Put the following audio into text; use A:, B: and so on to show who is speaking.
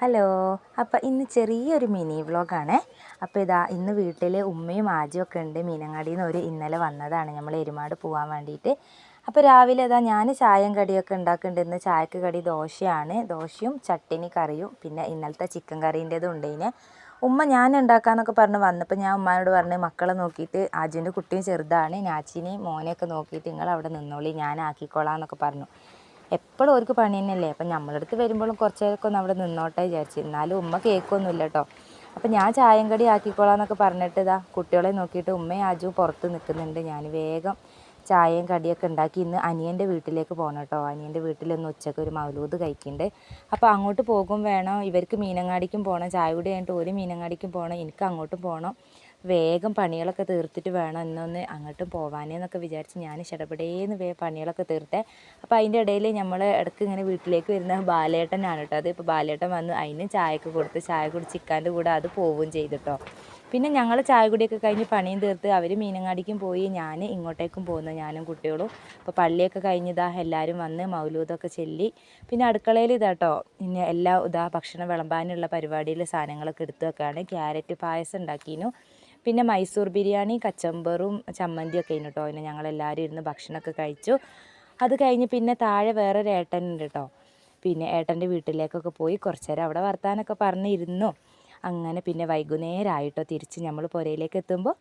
A: Hello അപ്പോൾ ഇന്ന് ചെറിയൊരു മിനി വ്ളോഗാണേ അപ്പോൾ ഇതാ ഇന്ന് വീട്ടിൽ ഉമ്മയും ആജിയും ഒക്കെ ഉണ്ട്. മീനങ്ങാടിയിൽ നിന്ന് ഒരു ഇന്നലെ വന്നതാണ് നമ്മൾ എരുമാട് പോകാൻ വേണ്ടിയിട്ട് അപ്പോൾ രാവിലെ ഇതാ ഞാൻ ചായയും കടിയൊക്കെ ഉണ്ടാക്കുന്നുണ്ട് ഇന്ന് ചായക്ക് കടി ദോശയാണ്. ദോശയും ചട്ടിനി കറിയും. പിന്നെ ഇന്നലത്തെ ചിക്കൻ കറീന്റെതും ഉണ്ട് ഇതിന് ഉമ്മ ഞാൻ ഉണ്ടാക്കാന്നൊക്കെ പറഞ്ഞ് വന്നപ്പോൾ ഞാൻ ഉമ്മാനോട് പറഞ്ഞ് മക്കളെ നോക്കിയിട്ട് ആജുവിന്റെ കുട്ടിയും ചെറുതാണ്. നാച്ചിനെയും മോനെയൊക്കെ നോക്കിയിട്ട് നിങ്ങൾ അവിടെ നിന്നോളി. ഞാൻ ആക്കിക്കോളാം എന്നൊക്കെ പറഞ്ഞു. എപ്പോഴും അവർക്ക് പണി തന്നെയല്ലേ അപ്പം നമ്മളടുത്ത് വരുമ്പോഴും കുറച്ച് നേരമൊക്കെ ഒന്ന് അവിടെ നിന്നോട്ടെ വിചാരിച്ചു. എന്നാലും ഉമ്മ കേൾക്കൊന്നുമില്ല കേട്ടോ അപ്പം ഞാൻ ചായം കടി ആക്കിക്കോളാം എന്നൊക്കെ പറഞ്ഞിട്ട് ഇതാ കുട്ടികളെ നോക്കിയിട്ട് ഉമ്മയും ആജുവും പുറത്ത് നിൽക്കുന്നുണ്ട് ഞാൻ വേഗം ചായയും കടിയൊക്കെ ഉണ്ടാക്കി ഇന്ന് അനിയന്റെ വീട്ടിലേക്ക് പോകണം കേട്ടോ അനിയന്റെ വീട്ടിലൊന്ന് ഉച്ചയ്ക്ക് ഒരു മൗലൂത് കഴിക്കുന്നുണ്ട് അപ്പോൾ അങ്ങോട്ട് പോകും വേണം. ഇവർക്ക് മീനങ്ങാടിക്കും പോകണം ചായ കൂടി കഴിഞ്ഞിട്ട് ഒരു മീനങ്ങാടിക്കും പോകണം എനിക്ക് അങ്ങോട്ടും പോകണം വേഗം പണികളൊക്കെ തീർത്തിട്ട് വേണം ഇന്നൊന്ന് അങ്ങോട്ടും പോവാനേന്നൊക്കെ വിചാരിച്ച് ഞാൻ ഇഷ്ടപ്പെടേന്ന് വേ പണികളൊക്കെ തീർത്തേ. അപ്പോൾ അതിന്റെ ഇടയിൽ നമ്മൾ ഇടയ്ക്ക് ഇങ്ങനെ വീട്ടിലേക്ക് വരുന്ന ബാലേട്ടനാണ് കേട്ടോ. അത് ഇപ്പോൾ ബാലേട്ടൻ വന്ന് അതിന് ചായയൊക്കെ കൊടുത്ത് ചായ കുടിച്ചിക്കാന്റെ കൂടെ അത് പോവുകയും ചെയ്തിട്ടോ പിന്നെ ഞങ്ങൾ ചായ കുടിയൊക്കെ കഴിഞ്ഞ് പണിയും തീർത്ത് അവർ മീനങ്ങാടിക്കും പോയി ഞാൻ ഇങ്ങോട്ടേക്കും പോകുന്നു ഞാനും കുട്ടികളും. അപ്പോൾ പള്ളിയൊക്കെ കഴിഞ്ഞതാ എല്ലാവരും വന്ന് മൗലൂദൊക്കെ ചെല്ലി. പിന്നെ അടുക്കളയിൽ ഇതാട്ടോ പിന്നെ എല്ലാ ഇതാ ഭക്ഷണം വിളമ്പാനുള്ള പരിപാടിയിൽ സാധനങ്ങളൊക്കെ എടുത്തു വെക്കുകയാണ് ക്യാരറ്റ് പായസം ഉണ്ടാക്കിയിരുന്നു പിന്നെ മൈസൂർ ബിരിയാണി കച്ചമ്പറും ചമ്മന്തിയൊക്കെ ആയിരുന്നു കേട്ടോ പിന്നെ ഞങ്ങളെല്ലാവരും ഇരുന്ന് ഭക്ഷണമൊക്കെ കഴിച്ചു. അത് കഴിഞ്ഞ് പിന്നെ താഴെ വേറൊരു ഏട്ടനുണ്ട് കേട്ടോ പിന്നെ ഏട്ടന്റെ വീട്ടിലേക്കൊക്കെ പോയി കുറച്ച് നേരം അവിടെ വർത്താനൊക്കെ പറഞ്ഞിരുന്നു. അങ്ങനെ പിന്നെ വൈകുന്നേരമായിട്ടോ തിരിച്ച് നമ്മൾ പുരയിലേക്ക് എത്തുമ്പോൾ